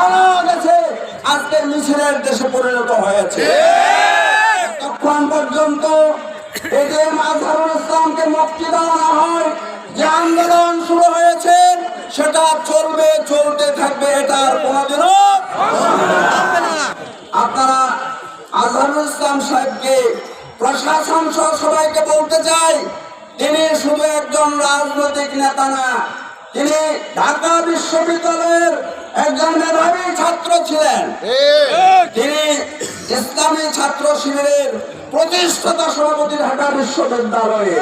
সারা দেশে আজকে মিছিলের দেশে পরিণত হয়েছে। তখন পর্যন্ত এদের মাঝারুল ইসলামকে মুক্তি দেওয়া হয়, যে আন্দোলন শুরু হয়েছে, সেটা চলবে, চলতে থাকবে এটার কোনোদিনও আপনারা আজহারুল ইসলাম সাহেবকে প্রশাসন সহ সবাইকে বলতে চাই, তিনি শুধু একজন রাজনৈতিক নেতা না, তিনি ঢাকা বিশ্ববিদ্যালয়ের একজন ছিলেন তিনি ইসলামী ছাত্র শিবিরের প্রতিষ্ঠাতা সভাপতি ঢাকা বিশ্ববিদ্যালয়ে।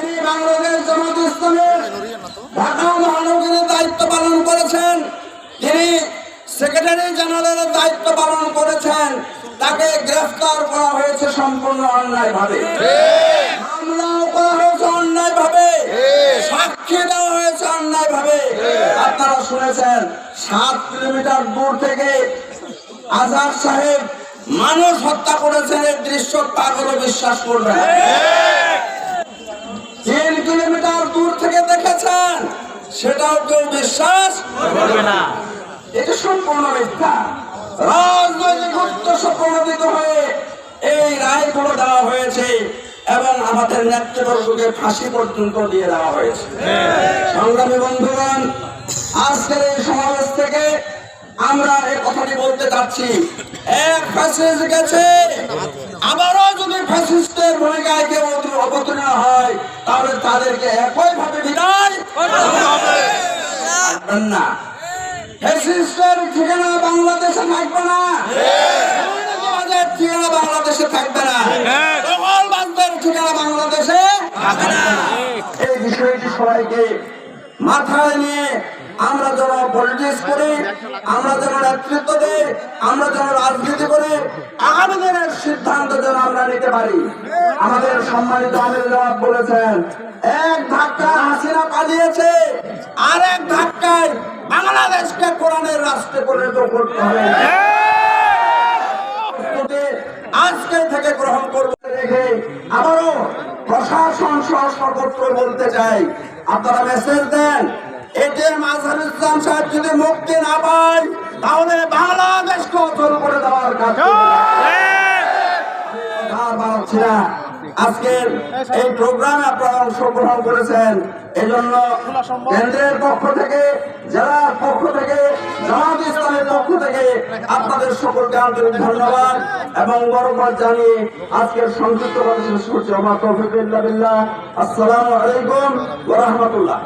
তিনি বাংলাদেশ জামাত ইসলামের ঢাকা মহানগরীর দায়িত্ব পালন করেছেন। তিনি সেক্রেটারি জেনারেলের দায়িত্ব পালন করেছেন। তাকে গ্রেফতার করা হয়েছে সম্পূর্ণ অন্যায় ভাবে আপনারা শুনেছেন, সাত কিলোমিটার দূর থেকে আজাদ সাহেব মানুষ হত্যা করেছেন এই দৃশ্য পাগল বিশ্বাস করবে না। তিন কিলোমিটার দূর থেকে দেখেছেন, সেটাও কেউ বিশ্বাস করবে না। এটা সম্পূর্ণ মিথ্যা। রাজনৈতিক উদ্দেশ্য প্রণোদিত হয়ে এই রায়গুলো দেওয়া হয়েছে। এবং আমাদের নেতৃবর্গকে ফাঁসি পর্যন্ত দিয়ে দেওয়া হয়েছে। সংগ্রামী বন্ধুগণ আজকের এই সমাবেশ থেকে আমরা এই কথাটি বলতে চাচ্ছি এক ফ্যাসিস্ট গেছে আবারও যদি ফ্যাসিস্টের ভূমিকায় কেউ অবতীর্ণ হয় তাহলে তাদেরকে একইভাবে বিদায় না। ফ্যাসিস্টের ঠিকানা বাংলাদেশে থাকবে না। মৌলবাদের ঠিকানা বাংলাদেশে থাকবে না। সবাইকে মাথায় নিয়ে আমরা যেন পলিটিক্স করি আমরা যেন নেতৃত্ব দিই আমরা যেন রাজনীতি করি আগামী দিনের সিদ্ধান্ত যেন আমরা নিতে পারি। আমাদের সম্মানিত আমির জবাব বলেছেন এক ধাক্কা হাসিনা পালিয়েছে আর এক ধাক্কায় বাংলাদেশকে কোরআনের রাষ্ট্রে পরিণত করতে হবে। আজকে থেকে গ্রহণ করব। প্রশাসন সহ সর্বত্র বলতে চাই। আপনারা মেসেজ দেন। এটিএম আজহার ইসলাম সাহেব যদি মুক্তি না পায় তাহলে বাংলাদেশকে অচল করে দেওয়ার কাজ বাড়াচ্ছি না। আজকের এই প্রোগ্রামে আপনারা অংশগ্রহণ করেছেন। এই জন্য কেন্দ্রের পক্ষ থেকে, জেলার পক্ষ থেকে, জামাত ইসলামের পক্ষ থেকে আপনাদের সকলকে আন্তরিক ধন্যবাদ এবং গৌরবাদ জানিয়ে আজকের সংযুক্ত কথা শেষ করছি। আমার তৌফিকুল্লাহ আসসালামু আলাইকুম ওয়া রাহমাতুল্লাহ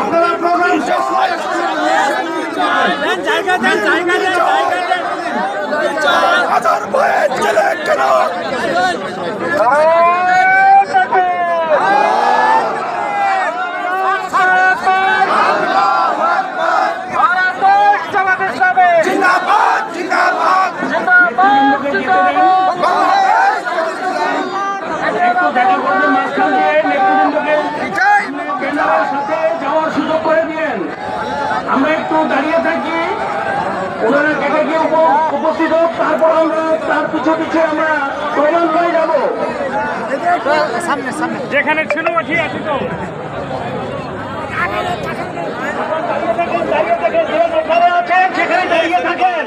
আপনারা প্রোগ্রাম শেষ করে দেন জায়গা দেন জায়গা দেন জায়গা দেন হাজার বয়ে চলে কেন জিন্দাবাদ জিন্দাবাদ বাংলাদেশ একটু দেখা করবেন মাঝখান দিয়ে নেতৃবৃন্দকে কেন্দ্রের সাথে যাওয়ার সুযোগ করে দিন আমরা একটু দাঁড়িয়ে থাকি ওনারা কেটে গিয়ে উপস্থিত হোক তারপর আমরা তার পিছু পিছিয়ে আমরা প্রমাণ হয়ে যাব। যেখানে ছিল ঠিক আছে তো। দাঁড়িয়ে থাকেন দাঁড়িয়ে সেখানে থাকেন।